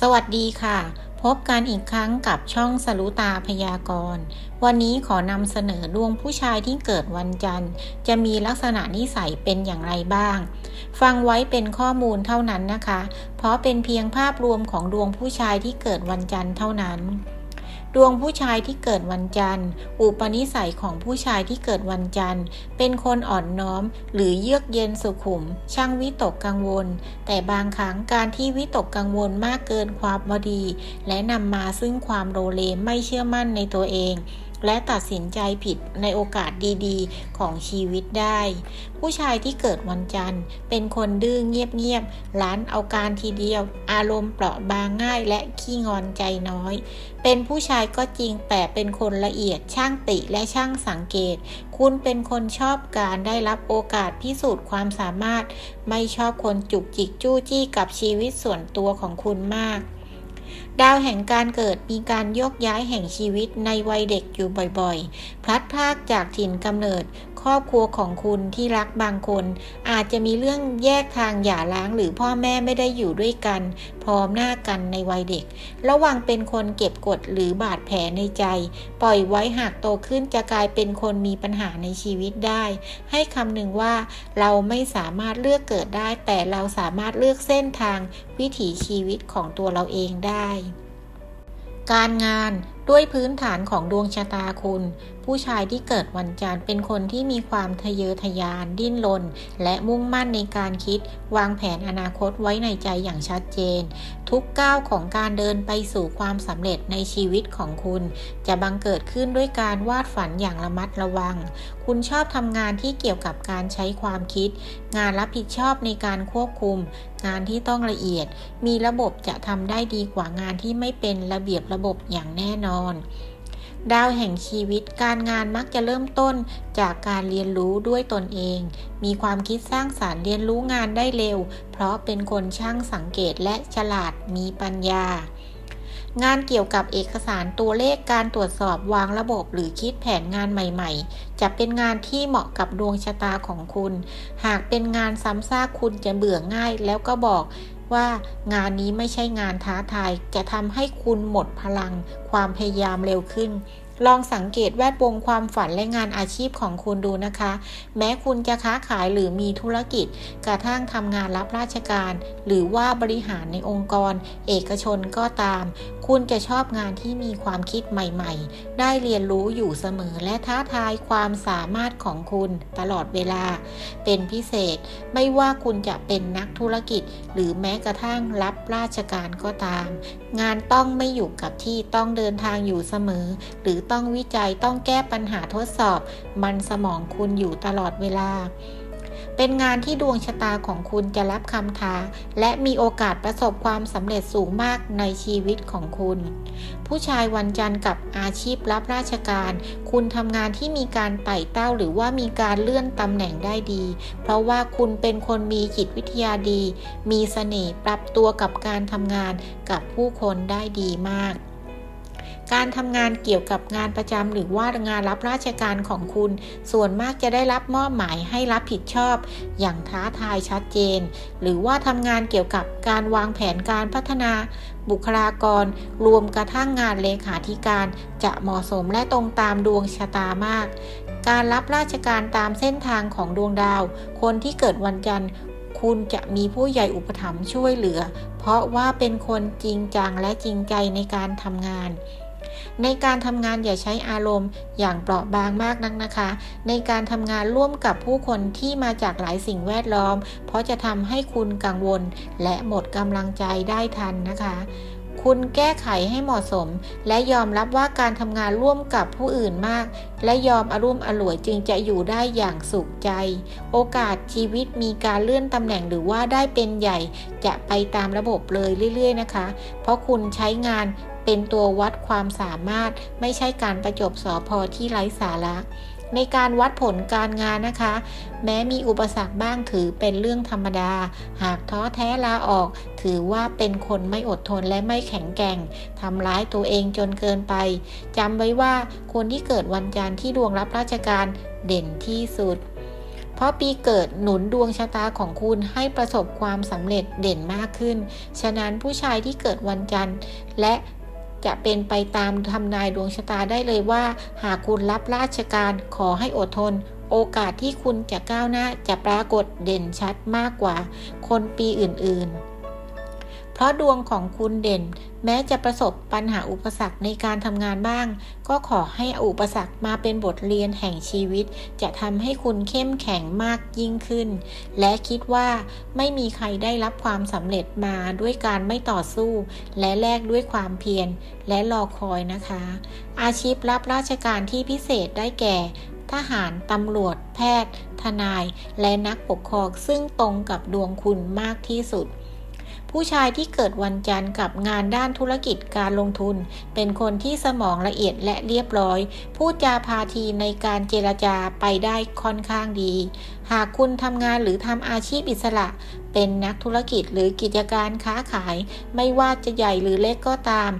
สวัสดีค่ะ พบกันอีกครั้งกับช่องสรุตาพยากรณ์ วันนี้ขอนำเสนอดวงผู้ชายที่เกิดวันจันทร์ จะมีลักษณะนิสัยเป็นอย่างไรบ้าง ฟังไว้เป็นข้อมูลเท่านั้นนะคะ เพราะเป็นเพียงภาพรวมของดวงผู้ชายที่เกิดวันจันทร์เท่านั้น ดวงผู้ชายที่เกิดวันจันทร์ อุปนิสัยของผู้ชายที่เกิดวันจันทร์ เป็นคนอ่อนน้อม หรือเยือกเย็นสุขุม ช่างวิตกกังวล แต่บางครั้งการที่วิตกกังวลมากเกินความพอดี และนำมาซึ่งความโลเลไม่เชื่อมั่นในตัวเอง และตัดสินใจผิดในโอกาสดีๆ ของชีวิตได้ ผู้ชายที่เกิดวันจันทร์ เป็นคนดื้อเงียบๆล้านเอาการทีเดียว อารมณ์เปราะบางง่ายและขี้งอนใจน้อย เป็นผู้ชายก็จริงแต่เป็นคนละเอียดช่างติและช่างสังเกต คุณเป็นคนชอบการได้รับโอกาสพิสูจน์ความสามารถ ไม่ชอบคนจุกจิกจู้จี้กับชีวิตส่วนตัวของคุณมาก ดาวแห่งการเกิดมีการโยกย้ายแห่งชีวิตในวัยเด็กอยู่บ่อยๆ พลัดพรากจากถิ่นกำเนิด รอบครัวของคุณที่รักบางคน อาจจะมีเรื่องแยกทางหย่าร้างหรือพ่อแม่ไม่ได้อยู่ด้วยกัน พร้อมหน้ากันในวัยเด็ก ระวังเป็นคนเก็บกดหรือบาดแผลในใจ ปล่อยไว้หากโตขึ้นจะกลายเป็นคนมีปัญหาในชีวิตได้ ให้คำหนึ่งว่าเราไม่สามารถเลือกเกิดได้ แต่เราสามารถเลือกเส้นทางวิถีชีวิตของตัวเราเองได้ การงาน ด้วยพื้นฐานของดวงชะตาคุณ ผู้ชายที่เกิดวันจันทร์เป็นคนที่มีความทะเยอทะยาน ดิ้นรนและมุ่งมั่นในการคิด วางแผนอนาคตไว้ในใจอย่างชัดเจน ทุกก้าวของการเดินไปสู่ความสำเร็จในชีวิตของคุณ จะบังเกิดขึ้นด้วยการวาดฝันอย่างระมัดระวัง คุณชอบทำงานที่เกี่ยวกับการใช้ความคิด งานรับผิดชอบในการควบคุม งานที่ต้องละเอียด มีระบบจะทำได้ดีกว่างานที่ไม่เป็นระเบียบระบบอย่างแน่นอนอน ดาวแห่งชีวิตการงานมักจะเริ่มต้นจากการเรียนรู้ด้วยตนเอง มีความคิดสร้างสารรค์เรียนรู้งานได้เร็ว เพราะเป็นคนช่างสังเกตและฉลาดมีปัญญางานเกี่ยวกับเอกสารตัวเลขการตรวจสอบวางระบบหรือคิดแผนงานใหม่ ๆ จะเป็นงานที่เหมาะกับดวงชะตาของคุณ หากเป็นงานซ้ำซากคุณจะเบื่อง่ายแล้วก็บอก ว่างานนี้ไม่ใช่งานท้าทายจะทำให้คุณหมดพลังความพยายามเร็วขึ้น ลองสังเกตแวดวงความฝันและงานอาชีพของคุณดูนะคะ แม้คุณจะค้าขายหรือมีธุรกิจ กระทั่งทำงานรับราชการ หรือว่าบริหารในองค์กร เอกชนก็ตาม คุณจะชอบงานที่มีความคิดใหม่ๆ ได้เรียนรู้อยู่เสมอและท้าทายความสามารถของคุณตลอดเวลา เป็นพิเศษไม่ว่าคุณจะเป็นนักธุรกิจ หรือแม้กระทั่งรับราชการก็ตาม งานต้องไม่อยู่กับที่ต้องเดินทางอยู่เสมอ หรือต้องวิจัยต้องแก้ปัญหาทดสอบ มันสมองคุณอยู่ตลอดเวลา เป็นงานที่ดวงชะตาของคุณจะรับคำท้า และมีโอกาสประสบความสำเร็จสูงมากในชีวิตของคุณ ผู้ชายวันจันทร์กับอาชีพรับราชการ คุณทำงานที่มีการไต่เต้าหรือว่ามีการเลื่อนตำแหน่งได้ดี เพราะว่าคุณเป็นคนมีจิตวิทยาดี มีเสน่ห์ปรับตัวกับการทำงานกับผู้คนได้ดีมาก การทำงานเกี่ยวกับงานประจำหรือว่างานรับราชการของคุณ ส่วนมากจะได้รับมอบหมายให้รับผิดชอบ อย่างท้าทายชัดเจน หรือว่าทำงานเกี่ยวกับการวางแผนการพัฒนา บุคลากร รวมกระทั่งงานเลขาธิการ จะเหมาะสมและตรงตามดวงชะตามาก การรับราชการตามเส้นทางของดวงดาว คนที่เกิดวันจันทร์คุณจะมีผู้ใหญ่อุปถัมภ์ช่วยเหลือ เพราะว่าเป็นคนจริงจังและจริงใจในการทำงาน ในการทำงานอย่าใช้อารมณ์อย่างเปราะบางมากนักนะคะ ในการทำงานร่วมกับผู้คนที่มาจากหลายสิ่งแวดล้อม เพราะจะทำให้คุณกังวล และหมดกำลังใจได้ทันนะคะคุณแก้ไขให้เหมาะสม และยอมรับว่าการทำงานร่วมกับผู้อื่นมาก และยอมอารุ่มอร่วยจึงจะอยู่ได้อย่างสุขใจ โอกาสชีวิตมีการเลื่อนตำแหน่งหรือว่าได้เป็นใหญ่จะไปตามระบบเลยเรื่อย ๆ นะคะ เพราะคุณใช้งาน เป็นตัววัดความสามารถไม่ใช่การประจบสอพอที่ไร้สาระในการวัดผลการงานนะคะ แม้มีอุปสรรคบ้างถือเป็นเรื่องธรรมดา หากท้อแท้ลาออก ถือว่าเป็นคนไม่อดทนและไม่แข็งแกร่งทำร้ายตัวเองจนเกินไปจำไว้ว่าคนที่เกิดวันจันทร์ที่ดวงรับราชการเด่นที่สุด เพราะปีเกิดหนุนดวงชะตาของคุณให้ประสบความสำเร็จเด่นมากขึ้น ฉะนั้นผู้ชายที่เกิดวันจันทร์และ จะเป็นไปตามทำนายดวงชะตาได้เลยว่า หากคุณรับราชการขอให้อดทน โอกาสที่คุณจะก้าวหน้าจะปรากฏเด่นชัดมากกว่า คนปีอื่นๆ เพราะดวงของคุณเด่น แม้จะประสบปัญหาอุปสรรคในการทำงานบ้าง ก็ขอให้อุปสรรคมาเป็นบทเรียนแห่งชีวิต จะทำให้คุณเข้มแข็งมากยิ่งขึ้น และคิดว่าไม่มีใครได้รับความสำเร็จมาด้วยการไม่ต่อสู้ และแลกด้วยความเพียรและรอคอยนะคะ อาชีพรับราชการที่พิเศษได้แก่ทหาร ตำรวจ แพทย์ ทนาย และนักปกครองซึ่งตรงกับดวงคุณมากที่สุด ผู้ชายที่เกิดวันจันทร์กับงานด้านธุรกิจการลงทุน เป็นคนที่สมองละเอียดและเรียบร้อย พูดจาพาทีในการเจรจาไปได้ค่อนข้างดี หากคุณทำงานหรือทำอาชีพอิสระ เป็นนักธุรกิจหรือกิจการค้าขาย ไม่ว่าจะใหญ่หรือเล็กก็ตาม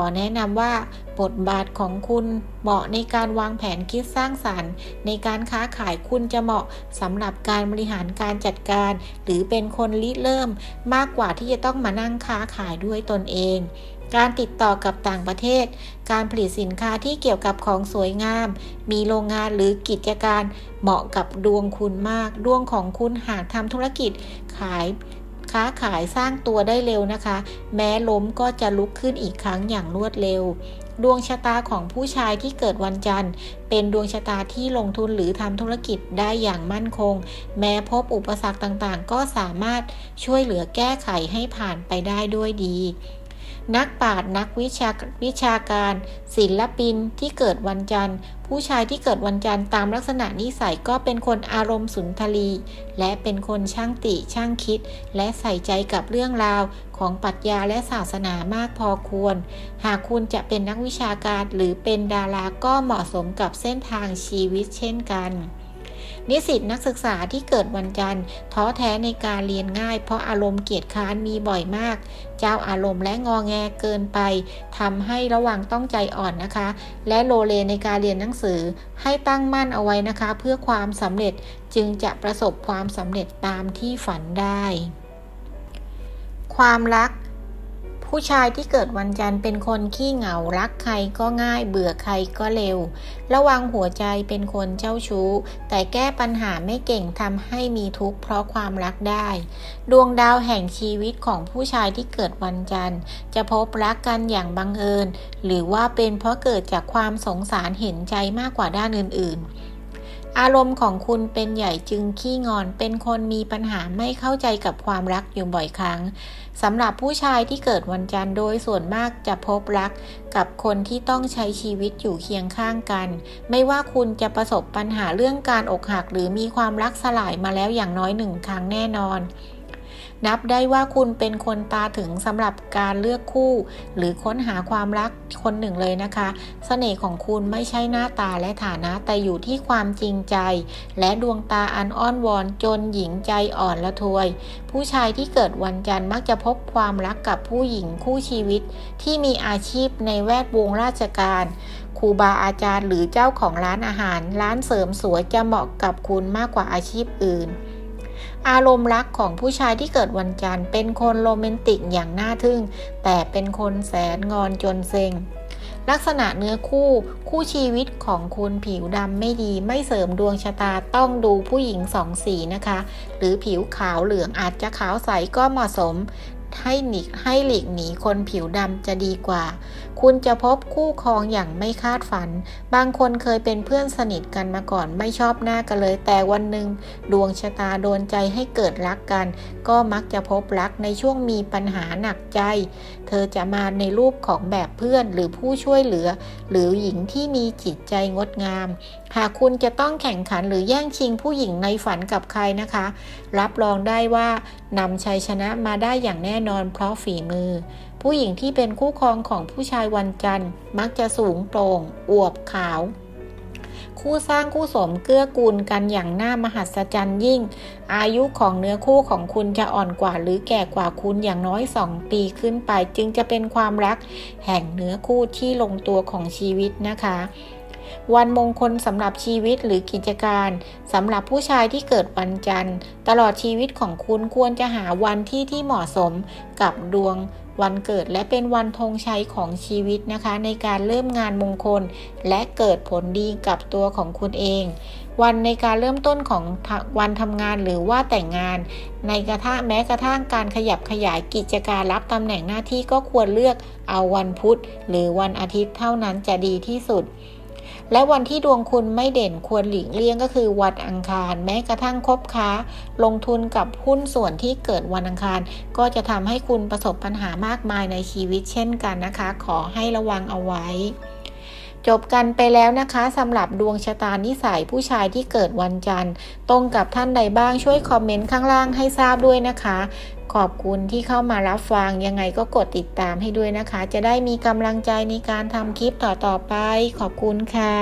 อแนะนำว่า บทบาทของคุณเหมาะในการวางแผนคิดสร้างสารรค์ ในการค้าขายคุณจะเหมาะสำหรับการบริหารการจัดการ หรือเป็นคนริเริ่ม มากกว่าที่จะต้องมานั่งค้าขายด้วยตนเองการติดต่อกับต่างประเทศ การผลิตสินค้าที่เกี่ยวกับของสวยงาม มีโรงงานหรือกิจการเหมาะกับดวงคุณมาก ดวงของคุณหากทำธุรกิจขาย ค้าขายสร้างตัวได้เร็วนะคะ แม้ล้มก็จะลุกขึ้นอีกครั้งอย่างรวดเร็ว ดวงชะตาของผู้ชายที่เกิดวันจันทร์ เป็นดวงชะตาที่ลงทุนหรือทำธุรกิจได้อย่างมั่นคง แม้พบอุปสรรคต่างๆ ก็สามารถช่วยเหลือแก้ไขให้ผ่านไปได้ด้วยดี นักปราชญ์นักวิชาวิชาการ ศิลปินที่เกิดวันจันทร์ ผู้ชายที่เกิดวันจันทร์ตามลักษณะนิสัยก็เป็นคนอารมณ์สุนทรี และเป็นคนช่างติช่างคิด และใส่ใจกับเรื่องราวของปรัชญาและศาสนามากพอควร หากคุณจะเป็นนักวิชาการหรือเป็นดาราก็เหมาะสมกับเส้นทางชีวิตเช่นกัน นิสิตนักศึกษาที่เกิดวันจันทร์ท้อแท้ในการเรียนง่าย เพราะอารมณ์เกียจค้านมีบ่อยมาก เจ้าอารมณ์และงอแงเกินไปทำให้ระวังต้องใจอ่อนนะคะ และโลเลในการเรียนหนังสือให้ตั้งมั่นเอาไว้นะคะ เพื่อความสำเร็จจึงจะประสบความสำเร็จตามที่ฝันได้ ความรัก ผู้ชายที่เกิดวันจันทร์เป็นคนขี้เหงารักใครก็ง่ายเบื่อใครก็เร็ว ระวังหัวใจเป็นคนเจ้าชู้ แต่แก้ปัญหาไม่เก่งทำให้มีทุกข์เพราะความรักได้ ดวงดาวแห่งชีวิตของผู้ชายที่เกิดวันจันทร์ จะพบรักกันอย่างบังเอิญ หรือว่าเป็นเพราะเกิดจากความสงสารเห็นใจมากกว่าด้านอื่น ๆ อารมณ์ของคุณเป็นใหญ่จึงขี้งอน เป็นคนมีปัญหาไม่เข้าใจกับความรักอยู่บ่อยครั้งสำหรับผู้ชายที่เกิดวันจันทร์โดยส่วนมากจะพบรักกับคนที่ต้องใช้ชีวิตอยู่เคียงข้างกัน ไม่ว่าคุณจะประสบปัญหาเรื่องการอกหักหรือมีความรักสลายมาแล้วอย่างน้อยหนึ่งครั้งแน่นอน นับได้ว่าคุณเป็นคนตาถึงสำหรับการเลือกคู่ หรือค้นหาความรักคนหนึ่งเลยนะคะเสน่ห์ของคุณไม่ใช่หน้าตาและฐานะแต่อยู่ที่ความจริงใจ และดวงตาอันอ้อนวอนจนหญิงใจอ่อนละทวย ผู้ชายที่เกิดวันจันทร์มักจะพบความรักกับผู้หญิงคู่ชีวิต ที่มีอาชีพในแวดวงราชการครูบาอาจารย์หรือเจ้าของร้านอาหาร ร้านเสริมสวยจะเหมาะกับคุณมากกว่าอาชีพอื่น อารมณ์รักของผู้ชายที่เกิดวันจันทร์ เป็นคนโรแมนติกอย่างน่าทึ่ง แต่เป็นคนแสนงอนจนเซ็ง ลักษณะเนื้อคู่คู่ชีวิตของคุณผิวดำไม่ดีไม่เสริมดวงชะตาต้องดูผู้หญิงสองสีนะคะ หรือผิวขาวเหลืองอาจจะขาวใสก็เหมาะสม ให้หนีให้หลีกหนีคนผิวดำจะดีกว่า คุณจะพบคู่ครองอย่างไม่คาดฝัน บางคนเคยเป็นเพื่อนสนิทกันมาก่อนไม่ชอบหน้ากันเลย แต่วันหนึ่งดวงชะตาโดนใจให้เกิดรักกัน ก็มักจะพบรักในช่วงมีปัญหาหนักใจ เธอจะมาในรูปของแบบเพื่อนหรือผู้ช่วยเหลือ หรือหญิงที่มีจิตใจงดงามหากคุณจะต้องแข่งขันหรือแย่งชิงผู้หญิงในฝันกับใครนะคะ รับรองได้ว่านำชัยชนะมาได้อย่างแน่นอนเพราะฝีมือ ผู้หญิงที่เป็นคู่ครองของผู้ชายวันจันทร์ มักจะสูงโปร่งอวบขาว คู่สร้างคู่สมเกื้อกูลกันอย่างน่ามหัศจรรย์ยิ่ง อายุของเนื้อคู่ของคุณจะอ่อนกว่าหรือแก่กว่าคุณอย่างน้อย 2 ปีขึ้นไป จึงจะเป็นความรักแห่งเนื้อคู่ที่ลงตัวของชีวิตนะคะ วันมงคลสำหรับชีวิตหรือกิจการสำหรับผู้ชายที่เกิดวันจันทร์ ตลอดชีวิตของคุณควรจะหาวันที่ที่เหมาะสมกับดวงวันเกิดและเป็นวันธงชัยของชีวิตนะคะ ในการเริ่มงานมงคล และเกิดผลดีกับตัวของคุณเอง วันในการเริ่มต้นของวันทำงานหรือว่าแต่งงาน ในกระทั่งแม้กระทั่งการขยับขยายกิจการรับตำแหน่งหน้าที่ก็ควรเลือกเอาวันพุธ หรือวันอาทิตย์เท่านั้นจะดีที่สุด และวันที่ดวงคุณไม่เด่นควรหลีกเลี่ยงก็คือวันอังคาร แม้กระทั่งคบค้า ลงทุนกับหุ้นส่วนที่เกิดวันอังคาร ก็จะทำให้คุณประสบปัญหามากมายในชีวิตเช่นกันนะคะ ขอให้ระวังเอาไว้ จบกันไปแล้วนะคะสำหรับดวงชะตานิสัยผู้ชายที่เกิดวันจันทร์ ตรงกับท่านใดบ้างช่วยคอมเมนต์ข้างล่างให้ทราบด้วยนะคะ ขอบคุณที่เข้ามารับฟังยังไงก็กดติดตามให้ด้วยนะคะ จะได้มีกำลังใจในการทำคลิปต่อๆไป ขอบคุณค่ะ